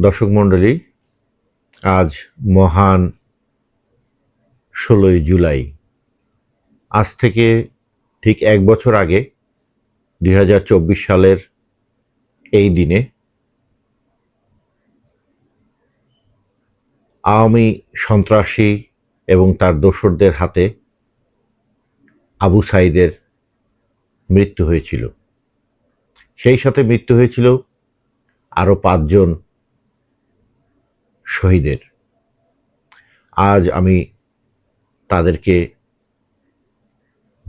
দর্শক মণ্ডলী, আজ মহান ষোলোই জুলাই। আজ থেকে ঠিক এক বছর আগে দু হাজার চব্বিশ সালের এই দিনে আওয়ামী সন্ত্রাসী এবং তার দোসরদের হাতে আবু সাইদের মৃত্যু হয়েছিল। সেই সাথে মৃত্যু হয়েছিল আরও পাঁচজন শহীদের। আজ আমি তাদেরকে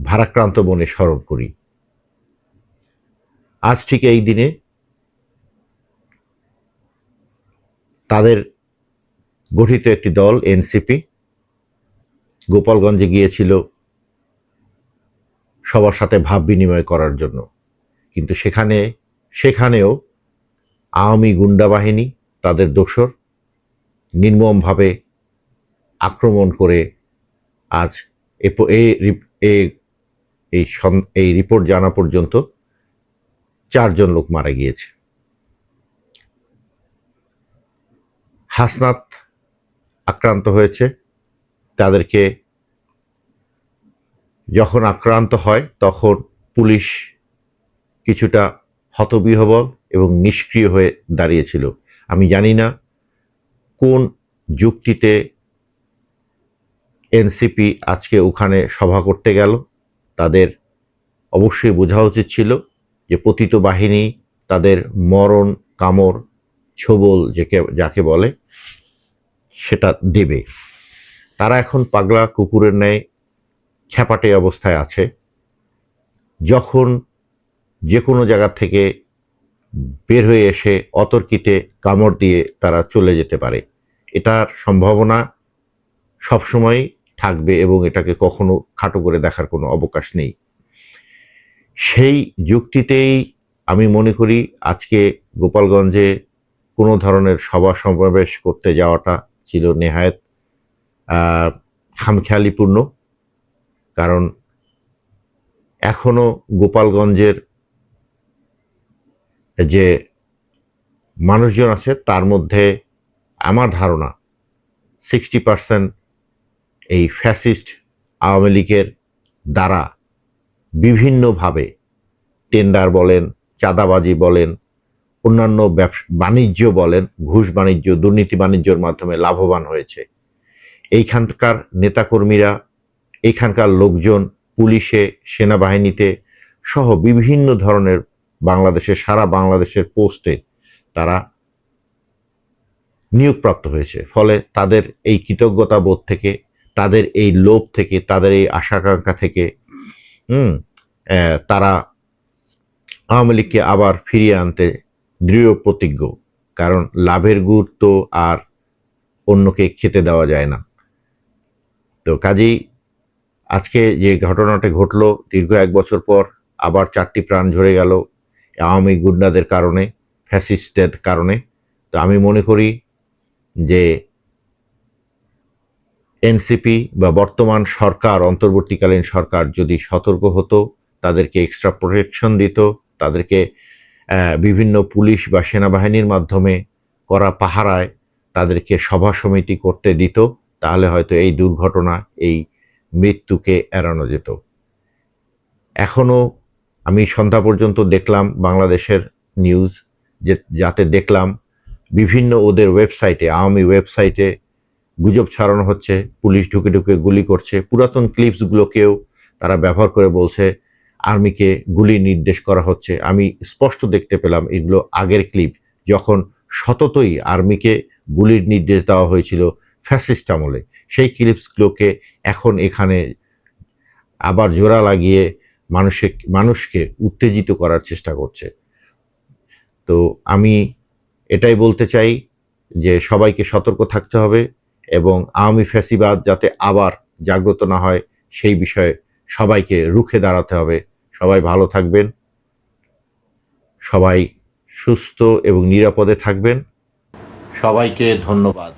ভারাক্রান্ত মনে স্মরণ করি। আজ ঠিক এই দিনে তাদের গঠিত একটি দল, এনসিপি, গোপালগঞ্জে গিয়েছিল সবার সাথে ভাব বিনিময় করার জন্য। কিন্তু সেখানে, সেখানেও আওয়ামী গুন্ডা বাহিনী, তাদের দোসর নির্মমভাবে আক্রমণ করে আজ এ এই এই রিপোর্ট জানা পর্যন্ত চারজন লোক মারা গিয়েছে। হাসনাত আক্রান্ত হয়েছে। তাদেরকে যখন আক্রান্ত হয় তখন পুলিশ কিছুটা হতবিহবল এবং নিষ্ক্রিয় হয়ে দাঁড়িয়েছিল। আমি জানি না কোন যুক্তিতে এনসিপি আজকে ওখানে সভা করতে গেল, তাদের অবশ্যই বোঝা উচিত ছিল যে পতিত বাহিনী তাদের মরণ, কামড়, ছোবল যেকে, যাকে বলে, সেটা দেবে। তারা এখন পাগলা কুকুরের ন্যায় খ্যাপাটে অবস্থায় আছে। যখন যে কোনো জায়গা থেকে বের হয়ে এসে অতর্কিতে কামড় দিয়ে তারা চলে যেতে পারে। এটার সম্ভাবনা সবসময় থাকবে এবং এটাকে কখনো খাটো করে দেখার কোনো অবকাশ নেই। সেই যুক্তিতেই আমি মনে করি আজকে গোপালগঞ্জে কোনো ধরনের সভা সমাবেশ করতে যাওয়াটা ছিল নেহায়ত খামখেয়ালিপূর্ণ। কারণ এখনও গোপালগঞ্জের যে মানুষজন আছে, তার মধ্যে আমার ধারণা সিক্সটি পার্সেন্ট এই ফ্যাসিস্ট আওয়ামী লীগের দ্বারা বিভিন্নভাবে টেন্ডার বলেন, চাঁদাবাজি বলেন, অন্যান্য বাণিজ্য বলেন, ঘুষ বাণিজ্য, দুর্নীতি বাণিজ্যর মাধ্যমে লাভবান হয়েছে। এইখানকার নেতাকর্মীরা এখানকার লোকজন পুলিশে, সেনাবাহিনীতে সহ বিভিন্ন ধরনের বাংলাদেশের সারা বাংলাদেশের পোস্টে তারা নিয়োগপ্রাপ্ত হয়েছে। ফলে তাদের এই কৃতজ্ঞতা বোধ থেকে, তাদের এই লোভ থেকে, তাদের এই আশাকাঙ্ক্ষা থেকে তারা আওয়ামী লীগকে আবার ফিরিয়ে আনতে দৃঢ় প্রতিজ্ঞ। কারণ লাভের গুড় তো আর অন্যকে খেতে দেওয়া যায় না। তো কাজেই আজকে যে ঘটনাটা ঘটলো, দীর্ঘ এক বছর পর আবার চারটি প্রাণ ঝরে গেল। আওয়ামী গুন্ডাদের কারণে ফ্যাসিস্টের কারণে। তো আমি মনে করি যে এনসিপি বা বর্তমান সরকার, অন্তর্বর্তীকালীন সরকার যদি সতর্ক হতো, তাদেরকে এক্সট্রা প্রোটেকশন দিত, তাদেরকে বিভিন্ন পুলিশ বা সেনাবাহিনীর মাধ্যমে করা পাহারায় তাদেরকে সভা সমিতি করতে দিত, তাহলে হয়তো এই দুর্ঘটনা, এই মৃত্যুকে এড়ানো যেত। এখনও আমি সন্ধ্যা পর্যন্ত দেখলাম বাংলাদেশের নিউজ যে যাতে দেখলাম বিভিন্ন ওদের ওয়েবসাইটে আওয়ামী ওয়েবসাইটে গুজব ছড়ানো হচ্ছে, পুলিশ ঢুকে ঢুকে গুলি করছে, পুরাতন ক্লিপসগুলোকেও তারা ব্যবহার করে বলছে, আর্মিকে গুলি নির্দেশ করা হচ্ছে। আমি স্পষ্ট দেখতে পেলাম এগুলো আগের ক্লিপ যখন সততই আর্মিকে গুলির নির্দেশ দেওয়া হয়েছিল ফ্যাসিস্ট আমলে। সেই ক্লিপসগুলোকে এখন এখানে আবার জোড়া লাগিয়ে মানুষে, মানুষকে উত্তেজিত করার চেষ্টা করছে। তো আমি এটাই বলতে চাই যে সবাইকে সতর্ক থাকতে হবে এবং আওয়ামী ফ্যাসিবাদ যাতে আবার জাগ্রত না হয়, সেই বিষয়ে সবাইকে রুখে দাঁড়াতে হবে। সবাই ভালো থাকবেন, সবাই সুস্থ এবং নিরাপদে থাকবেন। সবাইকে ধন্যবাদ।